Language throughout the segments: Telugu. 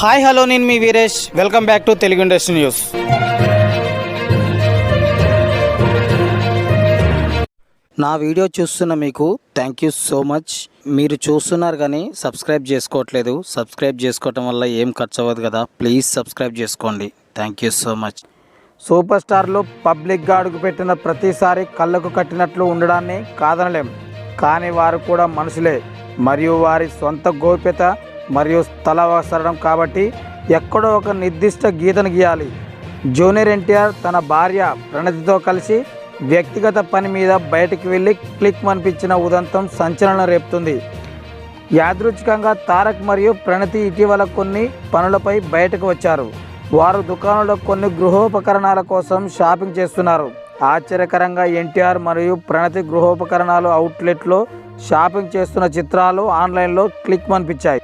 హాయ్ హలో నేను మీ Veeresh. Welcome back to Telugu industry news నా వీడియో చూస్తున్న మీకు థ్యాంక్ యూ సో మచ్ మీరు చూస్తున్నారు కానీ సబ్స్క్రైబ్ చేసుకోవట్లేదు. సబ్స్క్రైబ్ చేసుకోవటం వల్ల ఏం ఖర్చు అవ్వదు కదా. ప్లీజ్ సబ్స్క్రైబ్ చేసుకోండి. Thank you so much super స్టార్లు పబ్లిక్గా అడుగుపెట్టిన ప్రతిసారి కళ్ళకు కట్టినట్లు ఉండడాన్ని కాదనలేం. కానీ వారు కూడా మనుషులే. మరియు వారి సొంత గోప్యత మరియు స్థల అవసరం కాబట్టి ఎక్కడో ఒక నిర్దిష్ట గీతను గీయాలి. జూనియర్ ఎన్టీఆర్ తన భార్య ప్రణతితో కలిసి వ్యక్తిగత పని మీద బయటికి వెళ్ళి క్లిక్ అనిపించిన ఉదంతం సంచలనం రేపుతుంది. యాదృచ్ఛికంగా తారక్ మరియు ప్రణతి ఇటీవల కొన్ని పనులపై బయటకు వచ్చారు. వారు దుకాణంలో కొన్ని గృహోపకరణాల కోసం షాపింగ్ చేస్తున్నారు. ఆశ్చర్యకరంగా ఎన్టీఆర్ మరియు ప్రణతి గృహోపకరణాలు అవుట్లెట్లో షాపింగ్ చేస్తున్న చిత్రాలు ఆన్లైన్లో క్లిక్ అనిపించాయి.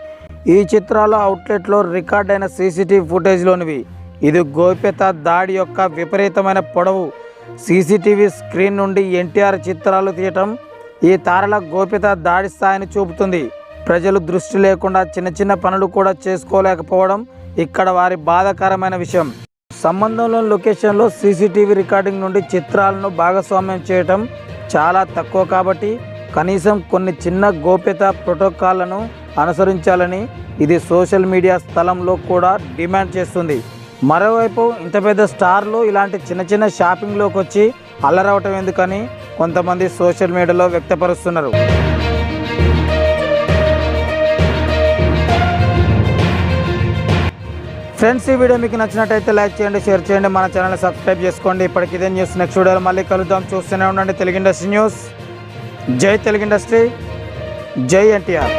ఈ చిత్రాలు అవుట్లెట్లో రికార్డ్ అయిన సీసీటీవీ ఫుటేజ్లోనివి. ఇది గోప్యత దాడి యొక్క విపరీతమైన పొడవు. సీసీటీవీ స్క్రీన్ నుండి ఎన్టీఆర్ చిత్రాలు తీయటం ఈ తారల గోప్యత దాడి స్థాయిని చూపుతుంది. ప్రజలు దృష్టి లేకుండా చిన్న చిన్న పనులు కూడా చేసుకోలేకపోవడం ఇక్కడ వారి బాధాకరమైన విషయం. సంబంధంలోని లొకేషన్లో సీసీటీవీ రికార్డింగ్ నుండి చిత్రాలను భాగస్వామ్యం చేయటం చాలా తక్కువ కాబట్టి కనీసం కొన్ని చిన్న గోప్యత ప్రోటోకాల్లను అనుసరించాలని ఇది సోషల్ మీడియా స్థలంలో కూడా డిమాండ్ చేస్తుంది. మరోవైపు ఇంత పెద్ద స్టార్లు ఇలాంటి చిన్న చిన్న షాపింగ్లోకి వచ్చి అల్లరవటం ఎందుకని కొంతమంది సోషల్ మీడియాలో వ్యక్తపరుస్తున్నారు. ఫ్రెండ్స్ ఈ వీడియో మీకు నచ్చినట్టయితే లైక్ చేయండి షేర్ చేయండి మన ఛానల్ సబ్స్క్రైబ్ చేసుకోండి. ఇప్పటికి ఇదే న్యూస్. నెక్స్ట్ వీడియోలో మళ్ళీ కలుద్దాం. చూస్తూనే ఉండండి తెలుగు ఇండస్ట్రీ న్యూస్. జై తెలుగు ఇండస్ట్రీ. జై ఎన్టీఆర్.